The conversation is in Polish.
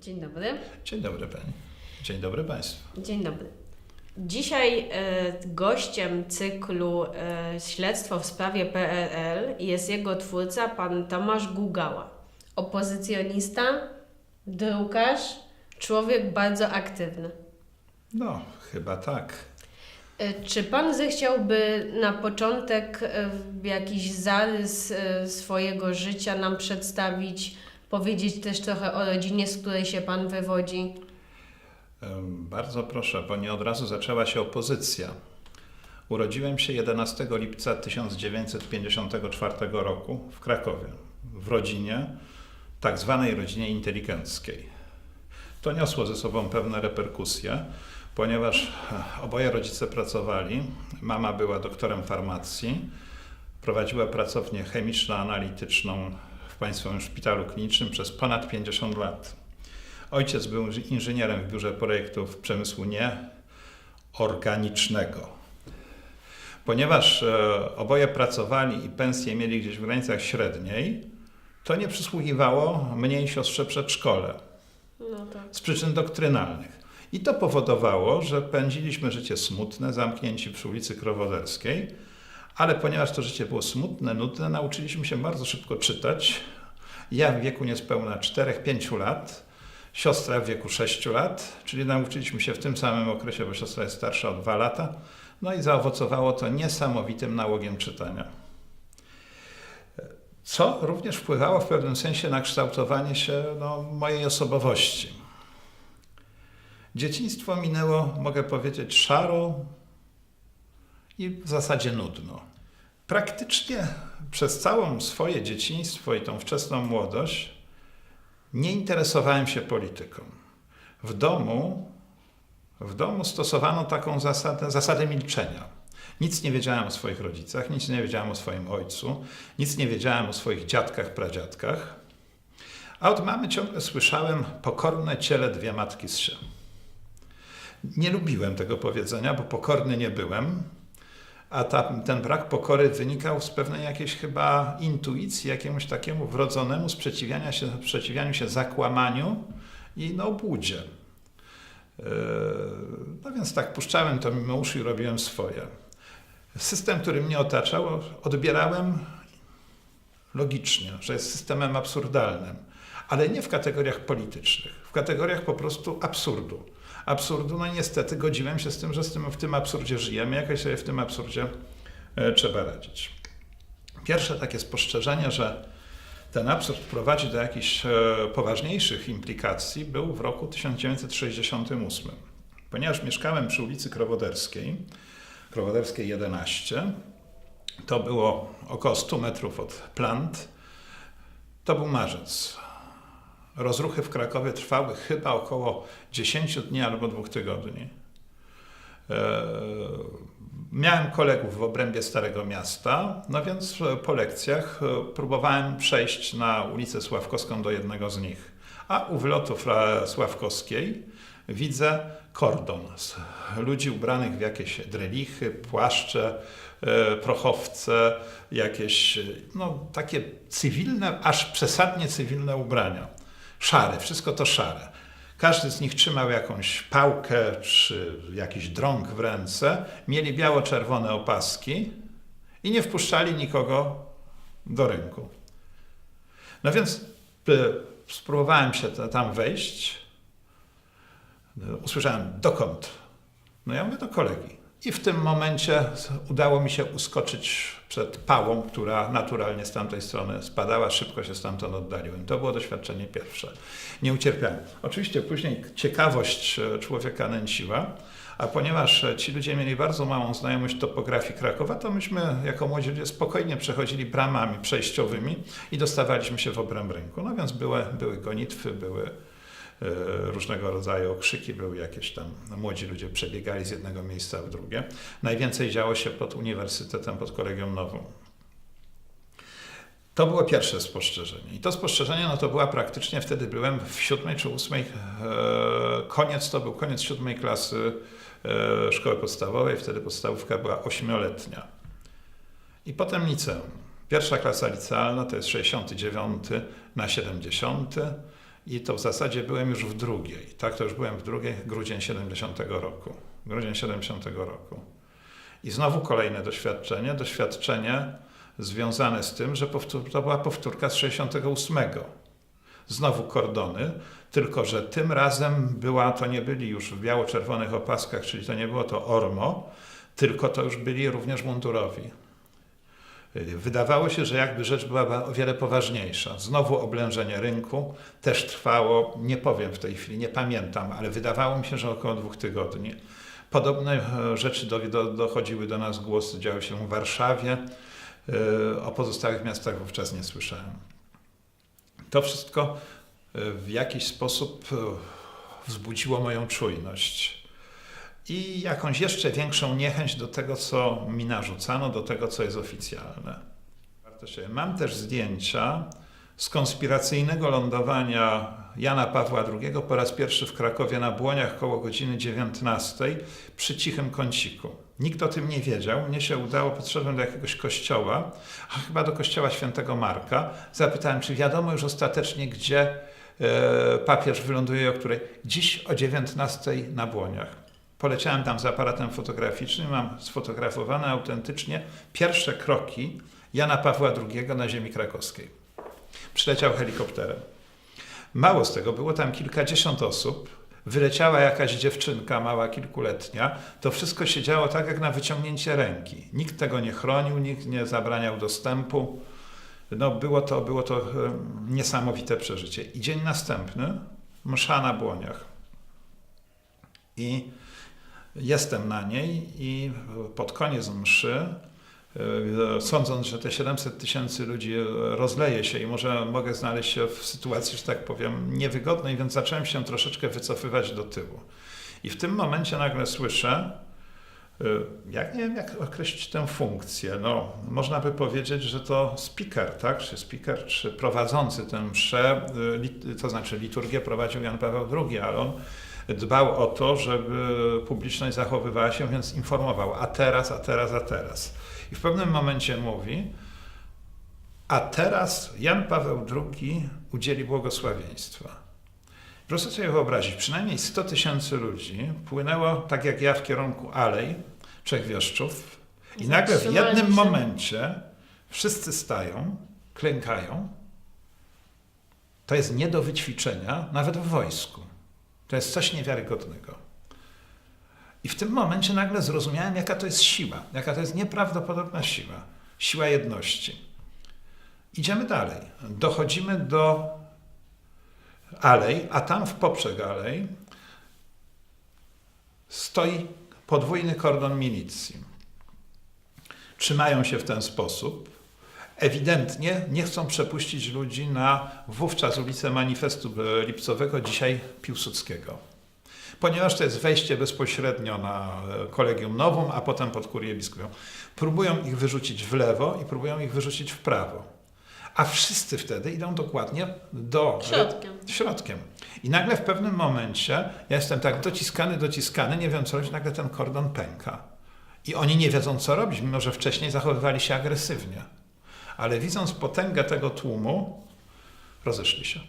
Dzień dobry. Dzień dobry Pani. Dzień dobry Państwu. Dzień dobry. Dzisiaj e, gościem cyklu e, Śledztwo w sprawie PRL jest jego twórca, pan Tomasz Gugała. Opozycjonista, drukarz, człowiek bardzo aktywny. No, chyba tak. E, Czy pan zechciałby na początek e, jakiś zarys e, swojego życia nam przedstawić, powiedzieć też trochę o rodzinie, z której się pan wywodzi? Bardzo proszę, bo nie od razu zaczęła się opozycja. Urodziłem się 11 lipca 1954 roku w Krakowie, w rodzinie, tak zwanej rodzinie inteligenckiej. To niosło ze sobą pewne reperkusje, ponieważ oboje rodzice pracowali. Mama była doktorem farmacji, prowadziła pracownię chemiczno-analityczną w Państwowym Szpitalu Klinicznym przez ponad 50 lat. Ojciec był inżynierem w biurze projektów przemysłu nieorganicznego. Ponieważ e, oboje pracowali i pensje mieli gdzieś w granicach średniej, to nie przysługiwało mnie i siostrze przedszkole No tak. z przyczyn doktrynalnych. I to powodowało, że pędziliśmy życie smutne, zamknięci przy ulicy Krowoderskiej, ale ponieważ to życie było smutne, nudne, nauczyliśmy się bardzo szybko czytać. Ja w wieku niespełna 4-5 lat, siostra w wieku 6 lat, czyli nauczyliśmy się w tym samym okresie, bo siostra jest starsza o 2 lata. No i zaowocowało to niesamowitym nałogiem czytania. Co również wpływało w pewnym sensie na kształtowanie się no, mojej osobowości. Dzieciństwo minęło, mogę powiedzieć, szaro i w zasadzie nudno. Praktycznie przez całą swoje dzieciństwo i tą wczesną młodość nie interesowałem się polityką. W domu, w domu stosowano taką zasadę, zasadę milczenia. Nic nie wiedziałem o swoich rodzicach, nic nie wiedziałem o swoim ojcu, nic nie wiedziałem o swoich dziadkach, pradziadkach. A od mamy ciągle słyszałem pokorne ciele dwie matki z się. Nie lubiłem tego powiedzenia, bo pokorny nie byłem, a ta, ten brak pokory wynikał z pewnej jakiejś chyba intuicji, jakiemuś takiemu wrodzonemu sprzeciwiania się, sprzeciwianiu się zakłamaniu i no, obłudzie. Yy, No więc tak, puszczałem to mimo uszu i robiłem swoje. System, który mnie otaczał, odbierałem logicznie, że jest systemem absurdalnym, ale nie w kategoriach politycznych, w kategoriach po prostu absurdu. Absurdu, no niestety godziłem się z tym, że z tym, w tym absurdzie żyjemy, jakoś sobie w tym absurdzie e, trzeba radzić. Pierwsze takie spostrzeżenie, że ten absurd prowadzi do jakichś e, poważniejszych implikacji, był w roku 1968. Ponieważ mieszkałem przy ulicy Krowoderskiej, Krowoderskiej 11, to było około 100 metrów od plant, to był marzec. Rozruchy w Krakowie trwały chyba około 10 dni albo dwóch tygodni. E, Miałem kolegów w obrębie Starego Miasta, no więc po lekcjach e, próbowałem przejść na ulicę Sławkowską do jednego z nich. A u wylotu Fra- Sławkowskiej widzę kordon z ludzi ubranych w jakieś drelichy, płaszcze, e, prochowce, jakieś no, takie cywilne, aż przesadnie cywilne ubrania. Szare, wszystko to szare. Każdy z nich trzymał jakąś pałkę czy jakiś drąg w ręce, mieli biało-czerwone opaski i nie wpuszczali nikogo do rynku. No więc y, spróbowałem się ta- tam wejść. Y, Usłyszałem, dokąd? No ja mówię, do kolegi. I w tym momencie udało mi się uskoczyć przed pałą, która naturalnie z tamtej strony spadała. Szybko się stamtąd oddaliłem. To było doświadczenie pierwsze. Nie ucierpiałem. Oczywiście później ciekawość e, człowieka nęciła, a ponieważ e, ci ludzie mieli bardzo małą znajomość topografii Krakowa, to myśmy jako młodzi ludzie spokojnie przechodzili bramami przejściowymi i dostawaliśmy się w obręb rynku. No więc były, były gonitwy, były różnego rodzaju okrzyki, były jakieś tam młodzi ludzie przebiegali z jednego miejsca w drugie. Najwięcej działo się pod uniwersytetem, pod kolegium nową. To było pierwsze spostrzeżenie. I to spostrzeżenie, no to była praktycznie, wtedy byłem w siódmej czy ósmej, e, koniec, to był koniec siódmej klasy e, szkoły podstawowej, wtedy podstawówka była ośmioletnia. I potem liceum. Pierwsza klasa licealna to jest 69 na 70 I to w zasadzie byłem już w drugiej. Tak, to już byłem w drugiej, grudzień 70 roku. Grudzień 70 roku. I znowu kolejne doświadczenie. Doświadczenie związane z tym, że powtór, to była powtórka z 68. Znowu kordony, tylko że tym razem była, to nie byli już w biało-czerwonych opaskach, czyli to nie było to ormo, tylko to już byli również mundurowi. Wydawało się, że jakby rzecz była o wiele poważniejsza. Znowu oblężenie rynku też trwało, nie powiem w tej chwili, nie pamiętam, ale wydawało mi się, że około dwóch tygodni. Podobne e, rzeczy do, do, dochodziły do nas głosy, działy się w Warszawie. E, O pozostałych miastach wówczas nie słyszałem. To wszystko e, w jakiś sposób wzbudziło moją czujność i jakąś jeszcze większą niechęć do tego, co mi narzucano, do tego, co jest oficjalne. Mam też zdjęcia z konspiracyjnego lądowania Jana Pawła II po raz pierwszy w Krakowie na Błoniach koło godziny 19 przy cichym kąciku. Nikt o tym nie wiedział. Mnie się udało, podszedłem do jakiegoś kościoła, a chyba do kościoła świętego Marka. Zapytałem, czy wiadomo już ostatecznie, gdzie e, papież wyląduje, o której? Dziś o 19 na Błoniach. Poleciałem tam z aparatem fotograficznym, mam sfotografowane autentycznie pierwsze kroki Jana Pawła II na ziemi krakowskiej. Przyleciał helikopterem. Mało z tego, było tam kilkadziesiąt osób. Wyleciała jakaś dziewczynka mała, kilkuletnia. To wszystko się działo tak, jak na wyciągnięcie ręki. Nikt tego nie chronił, nikt nie zabraniał dostępu. No, było to, było to e, niesamowite przeżycie. I dzień następny, msza na błoniach. I jestem na niej i pod koniec mszy, e, sądząc, że te 700 tysięcy ludzi rozleje się i może mogę znaleźć się w sytuacji, że tak powiem, niewygodnej, więc zacząłem się troszeczkę wycofywać do tyłu. I w tym momencie nagle słyszę, e, jak nie wiem, jak określić tę funkcję. No, można by powiedzieć, że to speaker, tak? Czy speaker, czy prowadzący tę mszę, e, to znaczy liturgię prowadził Jan Paweł II, ale on dbał o to, żeby publiczność zachowywała się, więc informował, a teraz, a teraz, a teraz. I w pewnym momencie mówi, a teraz Jan Paweł II udzieli błogosławieństwa. Proszę sobie wyobrazić, przynajmniej 100 tysięcy ludzi płynęło, tak jak ja, w kierunku Alej, Trzech Wieszczów i nagle w jednym momencie wszyscy stają, klękają. To jest nie do wyćwiczenia, nawet w wojsku. To jest coś niewiarygodnego. I w tym momencie nagle zrozumiałem, jaka to jest siła, jaka to jest nieprawdopodobna siła. Siła jedności. Idziemy dalej. Dochodzimy do alej, a tam w poprzek alej stoi podwójny kordon milicji. Trzymają się w ten sposób. Ewidentnie nie chcą przepuścić ludzi na wówczas ulicę Manifestu Lipcowego, dzisiaj Piłsudskiego. Ponieważ to jest wejście bezpośrednio na Kolegium Nowum, a potem pod Kurię Biskupą. Próbują ich wyrzucić w lewo i próbują ich wyrzucić w prawo. A wszyscy wtedy idą dokładnie do... Środkiem. Środkiem. I nagle w pewnym momencie ja jestem tak dociskany, dociskany, nie wiem co robić, nagle ten kordon pęka. I oni nie wiedzą co robić, mimo że wcześniej zachowywali się agresywnie. Ale widząc potęgę tego tłumu, rozeszli się.